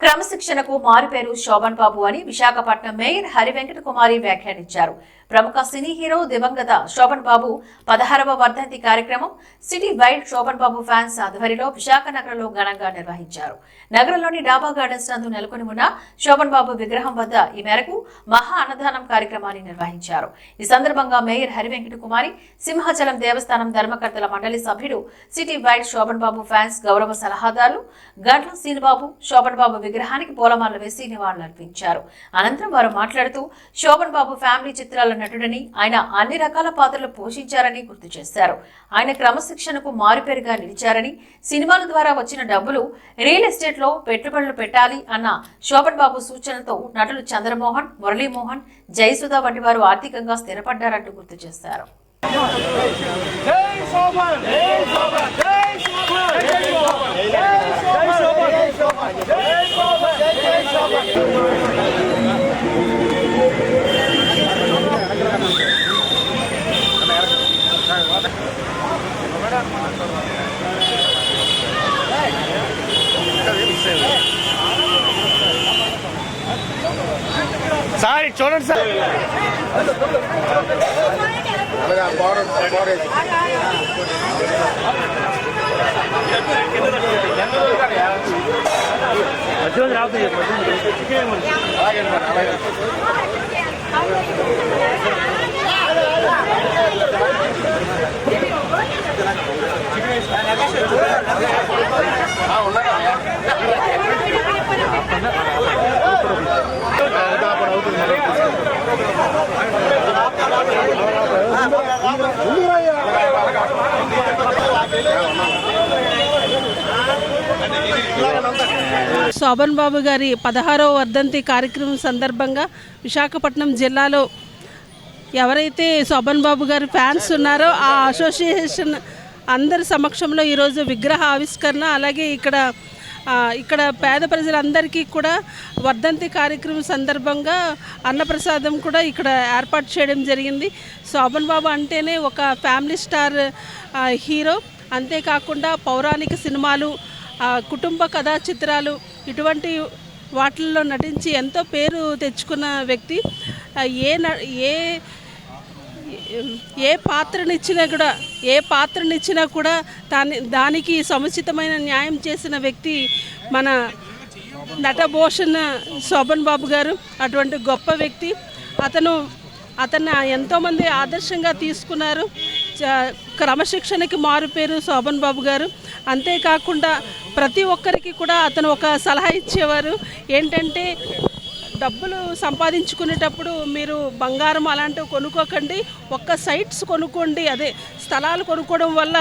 క్రమశిక్షణకు మారుపేరు శోభన్ బాబు అని విశాఖపట్నం మేయర్ హరి వెంకట కుమారి వ్యాఖ్యానించారు. ప్రముఖ సినీ హీరో దివంగత శోభన్ బాబు పదహారవ వర్ధంతి కార్యక్రమం city wide Sobhan Babu fans ఆధ్వర్యంలో విశాఖ నగరంలో ఘనంగా నిర్వహించారు. నగరంలోని డాబా గార్డెన్స్ నందు నెలకొని ఉన్న శోభన్ బాబు విగ్రహం వద్ద ఈ మేరకు మహా అన్నదానం కార్యక్రమాన్ని నిర్వహించారు. ఈ సందర్భంగా మేయర్ హరి వెంకట కుమారి సింహాచలం దేవస్థానం ధర్మకర్తల మండలి సభ్యుడు city wide Sobhan Babu fans గౌరవ సలహాదారులు గంట్ల శ్రీనిబాబు శోభన్ బాబు విగ్రహానికి పూలమాల వేసి నివాళులర్పించారు. అనంతరం వారు మాట్లాడుతూ శోభన్ బాబు ఫ్యామిలీ చిత్రాల నటుడని ఆయన అన్ని రకాల పాత్రలు పోషించారని గుర్తు చేశారు. ఆయన క్రమశిక్షణకు మారుపేరుగా నిలిచారని సినిమాల ద్వారా వచ్చిన డబ్బులు రియల్ ఎస్టేట్లో పెట్టుబడులు పెట్టాలి అన్న శోభన్ బాబు సూచనతో నటులు చంద్రమోహన్ మురళీమోహన్ జయసుధ వంటి వారు ఆర్థికంగా స్థిరపడ్డారంటూ గుర్తు చేశారు. జై Hey, జై Hey, జై Hey, జై Hey, జై జై శోభన్ సార్ ఇటు చూడండి సార్ మధ్యలో శోభన్ బాబు గారి పదహారవ వర్ధంతి కార్యక్రమం సందర్భంగా విశాఖపట్నం జిల్లాలో ఎవరైతే శోభన్ బాబు గారి ఫ్యాన్స్ ఉన్నారో ఆ అసోసియేషన్ అందరి సమక్షంలో ఈరోజు విగ్రహ ఆవిష్కరణ అలాగే ఇక్కడ ఇక్కడ పేద ప్రజలందరికీ కూడా వర్ధంతి కార్యక్రమం సందర్భంగా అన్నప్రసాదం కూడా ఇక్కడ ఏర్పాటు చేయడం జరిగింది. శోభన్ బాబు అంటేనే ఒక ఫ్యామిలీ స్టార్ హీరో. అంతేకాకుండా పౌరాణిక సినిమాలు కుటుంబ కథా చిత్రాలు ఇటువంటి వాటిల్లో నటించి ఎంతో పేరు తెచ్చుకున్న వ్యక్తి ఏ న- ఏ ఏ పాత్రనిచ్చినా కూడా ఏ పాత్రనిచ్చినా కూడా దాని దానికి సముచితమైన న్యాయం చేసిన వ్యక్తి మన నటభూషణ శోభన్ బాబు గారు అటువంటి గొప్ప వ్యక్తి. అతను అతన్ని ఎంతోమంది ఆదర్శంగా తీసుకున్నారు. చ- క్రమశిక్షణకి మారుపేరు శోభన్ బాబు గారు. అంతేకాకుండా ప్రతి ఒక్కరికి కూడా అతను ఒక సలహా ఇచ్చేవారు. ఏంటంటే డబ్బులు సంపాదించుకునేటప్పుడు మీరు బంగారం అలాంటివి కొనుక్కోకండి. ఒక్క సైట్స్ కొనుక్కోండి. అదే స్థలాలు కొనుక్కోవడం వల్ల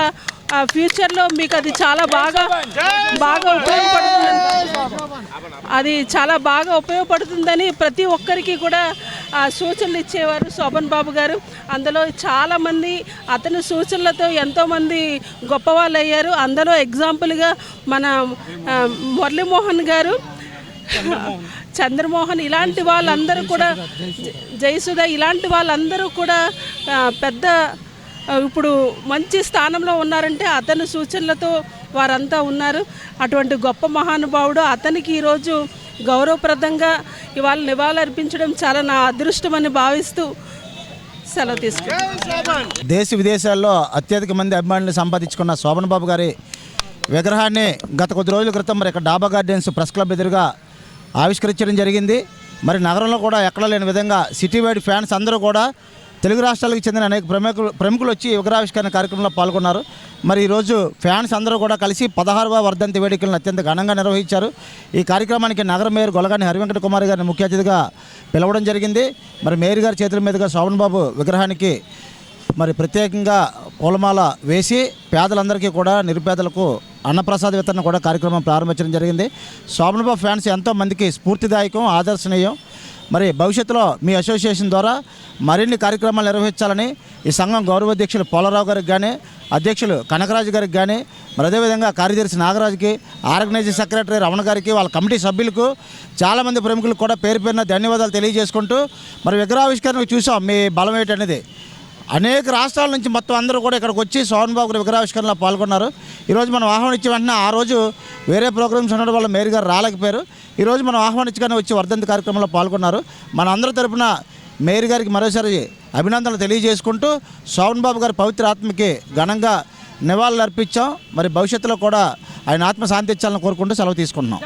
ఆ, ఫ్యూచర్లో మీకు అది చాలా బాగా బాగా ఉపయోగపడుతుంది అది చాలా బాగా ఉపయోగపడుతుందని ప్రతి ఒక్కరికి కూడా సూచనలు ఇచ్చేవారు శోభన్ బాబు గారు. అందులో చాలామంది అతని సూచనలతో ఎంతోమంది గొప్పవాళ్ళు అయ్యారు అందులో ఎగ్జాంపుల్గా మన మురళీమోహన్ గారు చంద్రమోహన్ ఇలాంటి వాళ్ళందరూ కూడా జ- జయసుధ ఇలాంటి వాళ్ళందరూ కూడా పెద్ద ఇప్పుడు మంచి స్థానంలో ఉన్నారంటే అతని సూచనలతో వారంతా ఉన్నారు. అటువంటి గొప్ప మహానుభావుడు అతనికి ఈరోజు గౌరవప్రదంగా ఇవాళ నివాళులర్పించడం చాలా నా అదృష్టమని భావిస్తూ సెలవు తీసుకుంటాను దేశ విదేశాల్లో అత్యధిక మంది అభిమానులు సంపాదించుకున్న శోభన్ బాబు గారి విగ్రహాన్ని గత కొద్ది రోజుల క్రితం మరి ఇక్కడ డాబా గార్డెన్స్ ప్రెస్ క్లబ్ ఎదురుగా ఆవిష్కరించడం జరిగింది. మరి నగరంలో కూడా ఎక్కడ లేని విధంగా సిటీ వైడ్ ఫ్యాన్స్ అందరూ కూడా తెలుగు రాష్ట్రాలకు చెందిన అనేక ప్రముఖులు ప్రముఖులు వచ్చి విగ్రహావిష్కరణ కార్యక్రమంలో పాల్గొన్నారు. మరి ఈరోజు ఫ్యాన్స్ అందరూ కూడా కలిసి పదహారవ వర్ధంతి వేడుకలను అత్యంత ఘనంగా నిర్వహించారు. ఈ కార్యక్రమానికి నగర మేయర్ గొలగాని హరివెంకట కుమార్ గారిని ముఖ్య అతిథిగా పిలవడం జరిగింది. మరి మేయర్ గారి చేతుల మీదుగా శోభన్ బాబు విగ్రహానికి మరి ప్రత్యేకంగా పూలమాల వేసి పేదలందరికీ కూడా నిరుపేదలకు అన్నప్రసాద వితరణ కూడా కార్యక్రమం ప్రారంభించడం జరిగింది. శోభనబాబు ఫ్యాన్స్ ఎంతోమందికి స్ఫూర్తిదాయకం ఆదర్శనీయం. మరి భవిష్యత్తులో మీ అసోసియేషన్ ద్వారా మరిన్ని కార్యక్రమాలు నిర్వహించాలని ఈ సంఘం గౌరవ అధ్యక్షులు పోలరావు గారికి కానీ అధ్యక్షులు కనకరాజు గారికి కానీ మరి అదేవిధంగా కార్యదర్శి నాగరాజుకి ఆర్గనైజింగ్ సెక్రటరీ రమణ గారికి వాళ్ళ కమిటీ సభ్యులకు చాలామంది ప్రముఖులకు కూడా పేరు పేరున ధన్యవాదాలు తెలియజేసుకుంటూ మరి విగ్రహావిష్కరణకు చూసాం మీ బలం ఏంటనేది. అనేక రాష్ట్రాల నుంచి మొత్తం అందరూ కూడా ఇక్కడికి వచ్చి సోహన్ బాబు గారి విగ్రహావిష్కరణలో పాల్గొన్నారు. ఈరోజు మనం ఆహ్వానించిన వెంటనే ఆ రోజు వేరే ప్రోగ్రామ్స్ ఉండడం వల్ల మేరీ గారు రాలేకపోయారు. ఈరోజు మనం ఆహ్వానించగానే వచ్చి వర్ధంతి కార్యక్రమంలో పాల్గొన్నారు. మన అందరి తరపున మేరీ గారికి మరోసారి అభినందనలు తెలియజేసుకుంటూ సోహన్ బాబు గారి పవిత్ర ఆత్మకి ఘనంగా నివాళులు అర్పించాం మరి భవిష్యత్తులో కూడా ఆయన ఆత్మ శాంతించాలని కోరుకుంటూ సెలవు తీసుకుంటున్నాం.